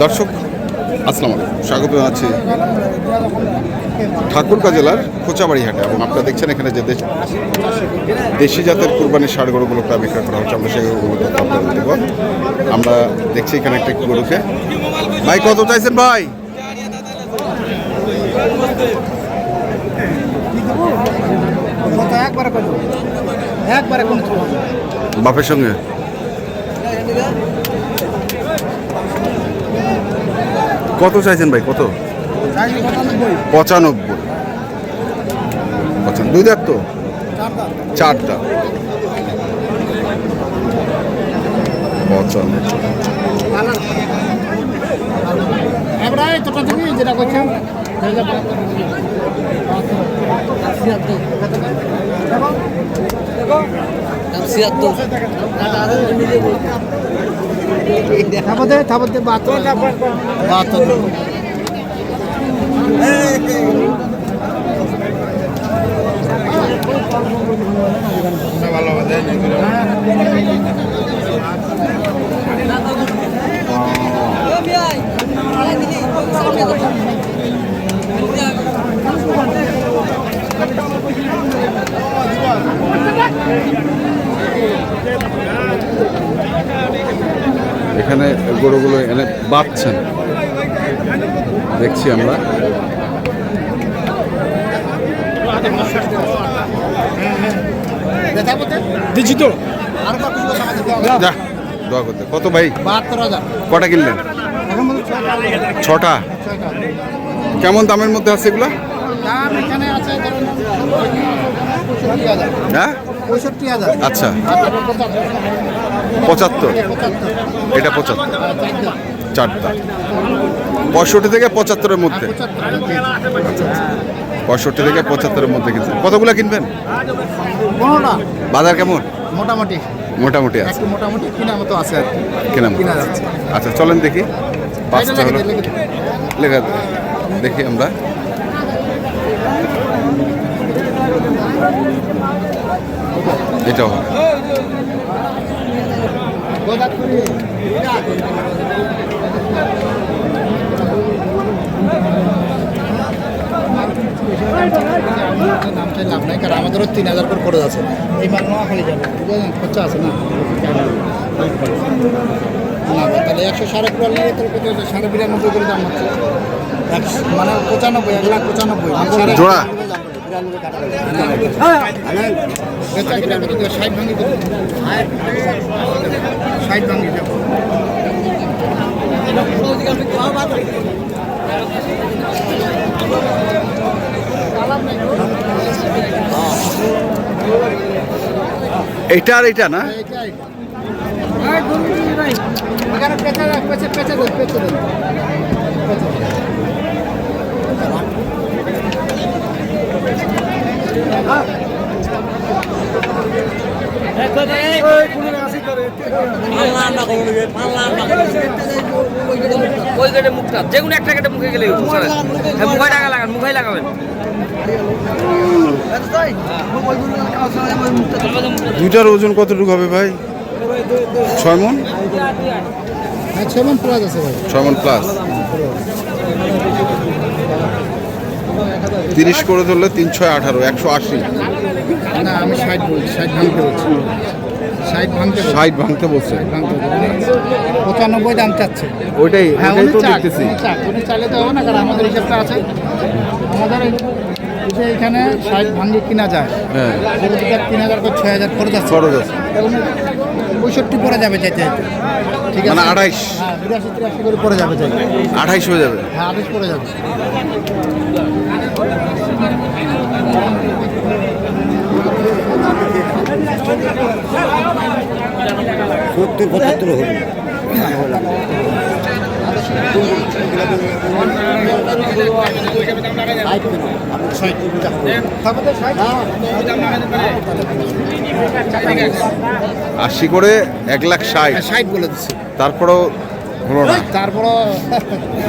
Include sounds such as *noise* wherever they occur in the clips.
দর্শক আসসালাম আলাইকুম। স্বাগত জানাচ্ছি ঠাকুরগাঁ জেলার কোচাবাড়ি হাটে এবং আপনারা দেখছেন এখানে যে দেশ- দেশি জাতের কুরবানির ষাড় গরুগুলো প্রায় বিক্রয় করা হচ্ছে। আমরা সেই গরুগুলো তথ্য আপনাদের দেবো। আমরা দেখছি এখানে একটা গরুকে। ভাই কত চাইছেন ভাই? বাপের সঙ্গে? কত চাইছেন ভাই কত? পঁচানব্বই। পঁচানব্বই। দুই দাঁত তো? চারটা। পঁচানব্বই। যেটা করছেন থাপতে বাহাত্তর বাহাত্তর এখানে গরুগুলো বাঁধছেন দেখছি আমরা। দোয়া করতে। কত ভাই? বাহাত্তর হাজার। কটা কিনলেন? ছটা। কেমন দামের মধ্যে আছে এগুলো? হ্যাঁ? আচ্ছা পঁচাত্তর। পঁচাত্তর। এটা পঁচাত্তর। চারটা। পঁয়ষট্টি থেকে পঁচাত্তরের মধ্যে। পঁয়ষট্টি থেকে পঁচাত্তরের মধ্যে কিনছেন কতগুলো কিনবেন? বাজার কেমন? মোটামুটি। মোটামুটি আছে। মোটামুটি কেনার মতো আছে আর কি। কেনা কিনা যাচ্ছে। আচ্ছা চলেন দেখি। পাঁচটা হলো। লেখা দেখি। আমরা। এটাও হবে। আমাদেরও তিন হাজার করে খরচ আছে। এই মাল নোয়া খালি যাবে। বুঝলেন? খরচা আছে না? না তাহলে একশো সাড়ে তোর কত হচ্ছে? সাড়ে বিরানব্বই করে দাম হচ্ছে। একশো মানে পঁচানব্বই এক লাখ পঁচানব্বই। মানে জোড়া? ষাট ভাঙি ষাট ভাঙি যাব এইটা আর এটা না এইটাই। ওখানে পেঁচে দেন, পেঁচে- পেঁচে দেন, পেঁচে দেন। পেঁচে দেন। যে কোনো একটা কেটে মুখে গেলে টাকা লাগান লাগাবেন দুইটার ওজন কতটুকু হবে ভাই? ছয় মন। ছয় মন প্লাস তিরিশ করে ধরলে তিন ছয় আঠারো, একশো আশি। না, আমি ষাট বলছি, ষাট ভাঙতে বলছি। ষাট ভাঙতে ষাট ভাঙতে বলছে। পঁচানব্বই দাম চাচ্ছে। ওইটাই হ্যাঁ ওইটাই তো দেখতেছি। উনি চাইলে তো হবে না কারণ আমাদের হিসাবটা আছে। আমাদের যে এখানে ষাট ভাঙে কিনা যায়। হ্যাঁ। তিন হাজার করে ছয় হাজার খরচ আছে। খরচ আছে। পঁয়ষট্টি পরে যাবে চাইতে। ঠিক আছে? মানে আড়াইশ হ্যাঁ বিরাশি তিরাশি করে পরে যাবে চাইতে আঠাইশ হয়ে যাবে। হ্যাঁ আদেশ পরে যাবে। সত্তর পঁচাত্তর হবে। আশি করে এক লাখ ষাট। হ্যাঁ, ষাট বলে দিচ্ছি। তারপরেও হলো না। তারপরও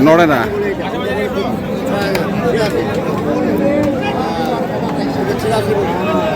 নড়ে না। *laughs*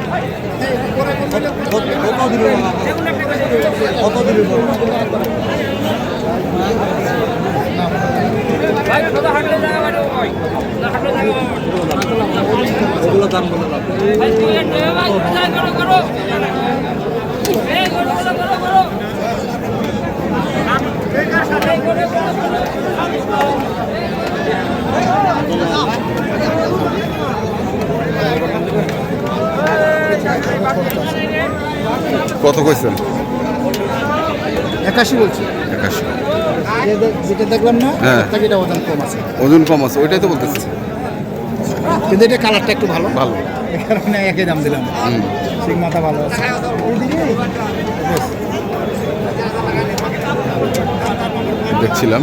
হাঁটলে জায়গা ওগুলো দাম বলে লাভ ভাই তুই একটা ভাই যাই করো করো এই করো করো করো করো এই করো করো করো কত কইছেন? একাশি বলছি। একাশি। যেটা দেখলাম না হ্যাঁ। এটা ওজন কম আছে। ওজন কম আছে ওইটাই তো বলতেছি। কিন্তু এটা কালারটা একটু ভালো। ভালো। এই কারণে একই দাম দিলাম। সিং মাথা ভালো আছে। দেখছিলাম।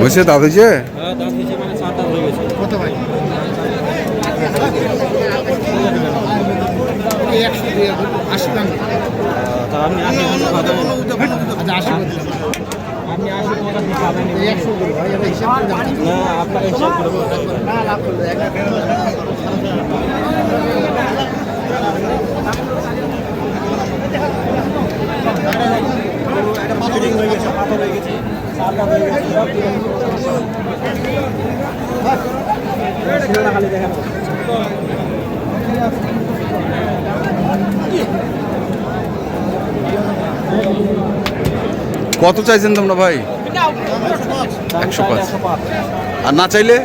হয়েছে দাদু যে? কত ভাই? একশো আশি দাম আচ্ছা আশি করে দিলাম এই একশো করে ভাই এটা হিসাব করে দাম না লাভ করবে এক লাখ কত চাইছেন তোমরা ভাই? একশো পাঁচ। আর না চাইলে?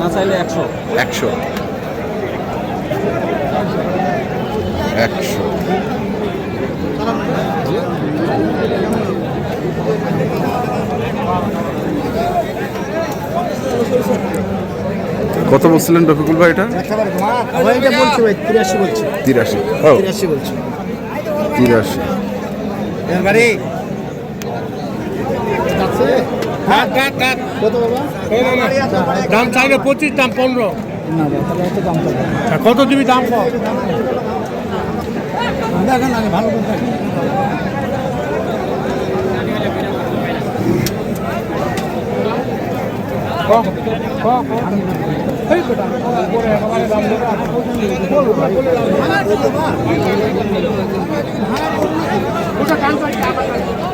না চাইলে একশো। একশো। একশো কত বলছিলেন রফিকুল ভাই এটা? তিরাশি। বলছি তিরাশি। তিরাশি বলছি তিরাশি বাড়ি আছে কত বাবা দাম চাইলে পঁচিশ দাম পনেরো। কত? দিবি দাম দেখেন আগে ভালো করে দেখেন।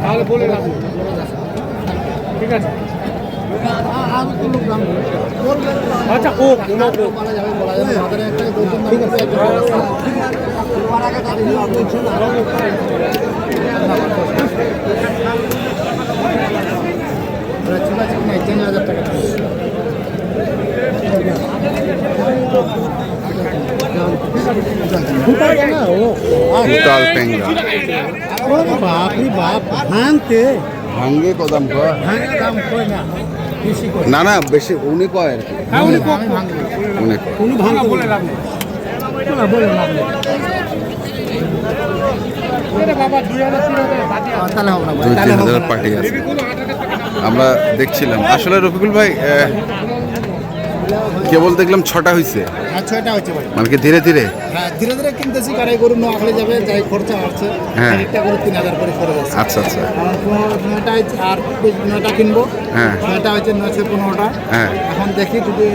তাহলে বলে রাখো ঠিক আছে? আচ্ছা ও কোনো তিন হাজার টাকা টোটাল ট্যাংরা বাপরি বাপ ভাঙতে ভাঙ্গে কদাম কয়? ভাঙে দাম কয় না না না বেশি উনি কয় আর কি? হ্যাঁ উনি কয়। উনি ভাঙতে বলে লাভ নেই। না বলে লাভ নেই। আমরা দেখছিলাম। আসলে রফিকুল ভাই কেবল দেখলাম ছটা হয়েছে হ্যাঁ ছটা হয়েছে ভাই। মানে কি ধীরে ধীরে? হ্যাঁ ধীরে ধীরে কিনতেছি কারাই গরু নোয়াখালী যাবে যাই খরচা আছে হ্যাঁ। একটা গরু তিন হাজার করে খরচ আছে। আচ্ছা আচ্ছা। নয়টা আর নয়টা কিনবো। হ্যাঁ। নয়টা হচ্ছে নয়শো পনেরোটা। হ্যাঁ। এখন দেখি যদি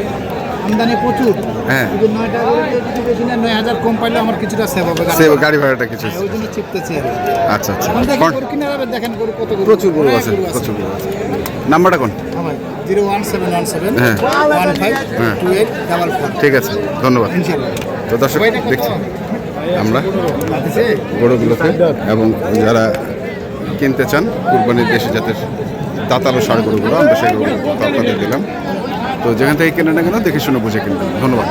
আমদানি প্রচুর হ্যাঁ। যদি নয়টা যদি বেশি না নয় হাজার কম পাইলে আমার কিছুটা সেভ হবে সেভ গাড়ি ভাড়াটা কিছু হ্যাঁ, ওই জন্য চিপতেছি আচ্ছা আচ্ছা। দেখেন গরু কিনা যাবে দেখেন গরু কত প্রচুর হ্যাঁ, গরু আছে। প্রচুর গরু আছে। নাম্বারটা কোন? হ্যাঁ। ঠিক আছে ধন্যবাদ। তো দর্শক দেখছি। আমরা গরুগুলোকে এবং যারা কিনতে চান কুরবানির দেশে যাতে তাতালো সার গরুগুলো আমরা সেগুলো আপনাদের দিলাম। তো যেখান থেকে কেনে না কেন দেখে শুনে বুঝে কিনবেন। ধন্যবাদ।